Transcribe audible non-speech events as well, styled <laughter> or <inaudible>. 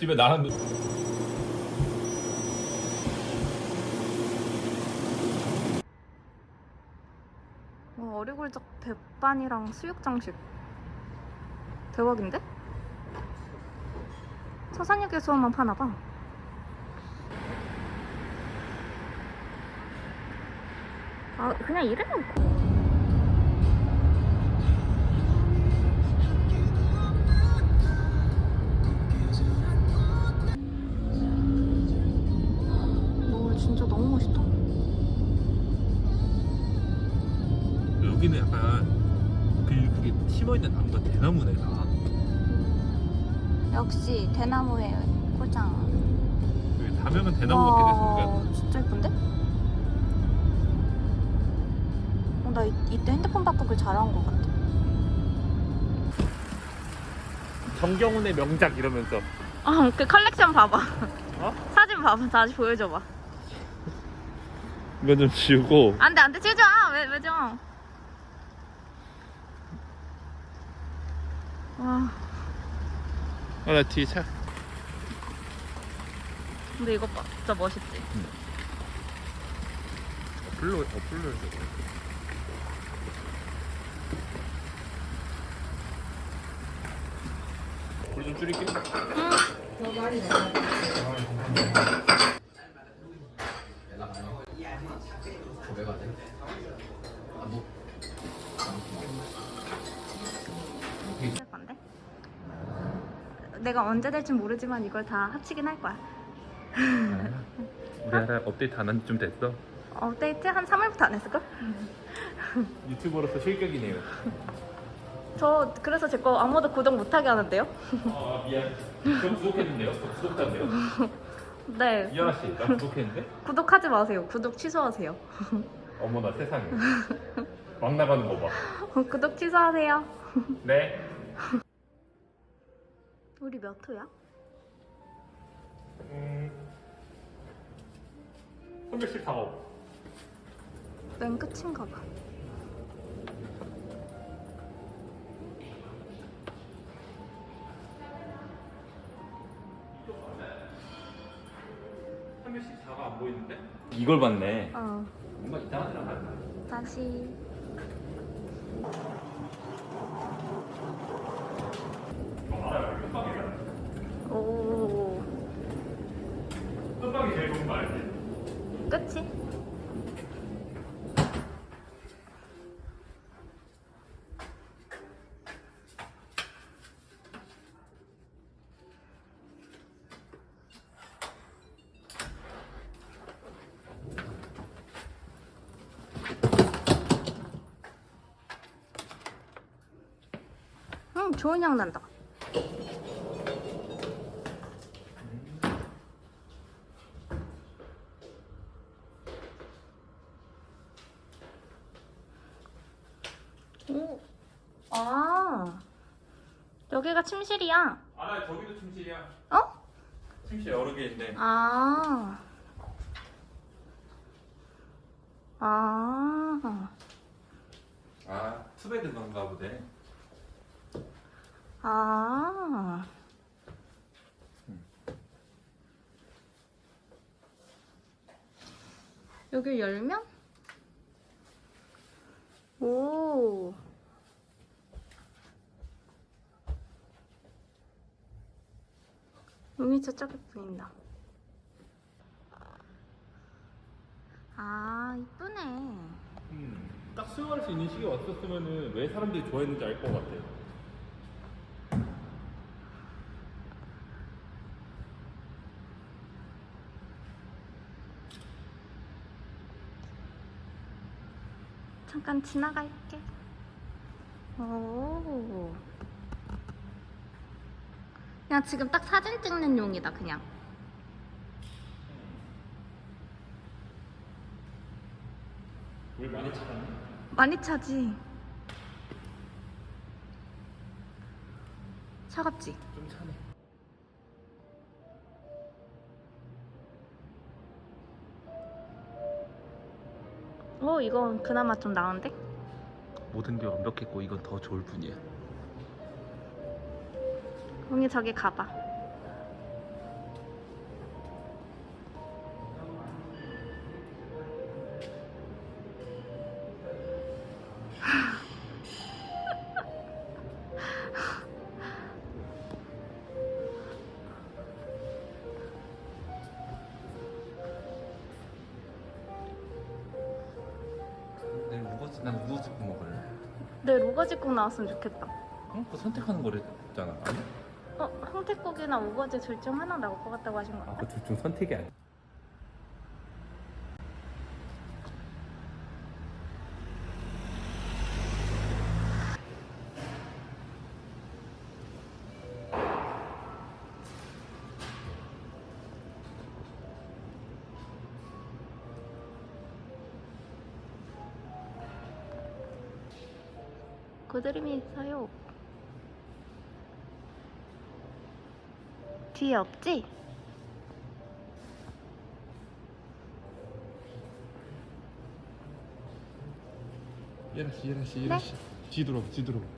집에 나랑 누- 와, 어리굴적 백반이랑 수육장식 대박인데? 서산역에서만 파나봐 아 그냥 오 약간 그 그게 심어 있는 나무가 대나무네 다. 역시 대나무의 고장 여기 가면은 대나무 같게 됐으니까. 와, 진짜 예쁜데? 어, 나 이, 이때 핸드폰 바꾸길 잘한 것 같아. 정경훈의 명작 이러면서. 아, 그 컬렉션 봐봐. 어? <laughs> 사진 봐봐. 다시 보여줘봐. 이거 좀 지우고. 안 돼, 안 돼. 치우지 마. 왜, 왜 줘? 와, 아나 뒤에 차. 근데 이거 봐. 진짜 멋있지? 어플로 어플로 해서. 불좀 줄일게. 할 내가 언제 될지 모르지만 이걸 다 합치긴 할 거야. 우리 하나 업데이트 안 한 지좀 됐어. 업데이트 한 3월부터 안 했을걸? 유튜버로서 실격이네요. 저 그래서 제 거 아무도 구독 못하게 하는데요? 아 미안. 저 구독했는데요. 저 구독자인데요. 네. 이현아 씨, 나 구독했는데? 구독하지 마세요. 구독 취소하세요. 어머나 세상에. 막 나가는 거 봐. <laughs> 구독 취소하세요. 네. 몇 호야? 음. 314호. 맨 끝인가 봐. 한 명씩 4가 안 보이는데? 이걸 봤네. 어. 뭔가 이상한 데랑 같네. 다시. 오. 선박이 제일 좋은 거 알지? 끝이? 응, 좋은 향 난다. 오. 아. 여기가 침실이야. 아, 저기도 침실이야. 어? 침실 여러 개 있네. 아. 아. 아, 투베드 건가 보네. 아. 여기 열면? 오. 눈이 저쪽에 보인다. 아, 이쁘네. 음, 딱 수영할 수 있는 시기에 왔었으면은 왜 사람들이 좋아했는지 알 것 같아. 잠깐 지나갈게. 오. 그냥 지금 딱 사진 찍는 용이다, 그냥. 물 많이 차갔네. 많이 차지. 차갑지? 좀 차네. 어, 이건 그나마 좀 나은데? 모든 게 완벽했고 이건 더 좋을 뿐이야. 용이 저기 가봐. 난 우거지국 먹을래. 네, 내 로가지국 나왔으면 좋겠다. 어? 응? 그 선택하는 거랬잖아. 아니? 어, 황태국이나 우거지 둘 중 하나 나올 것 같다고 하신 거 같아. 아그 둘 중 선택이 아니야. 고드름이 있어요. 뒤에 없지? 예라 씨, 예라 씨, 예라 씨. 뒤돌아, 뒤돌아.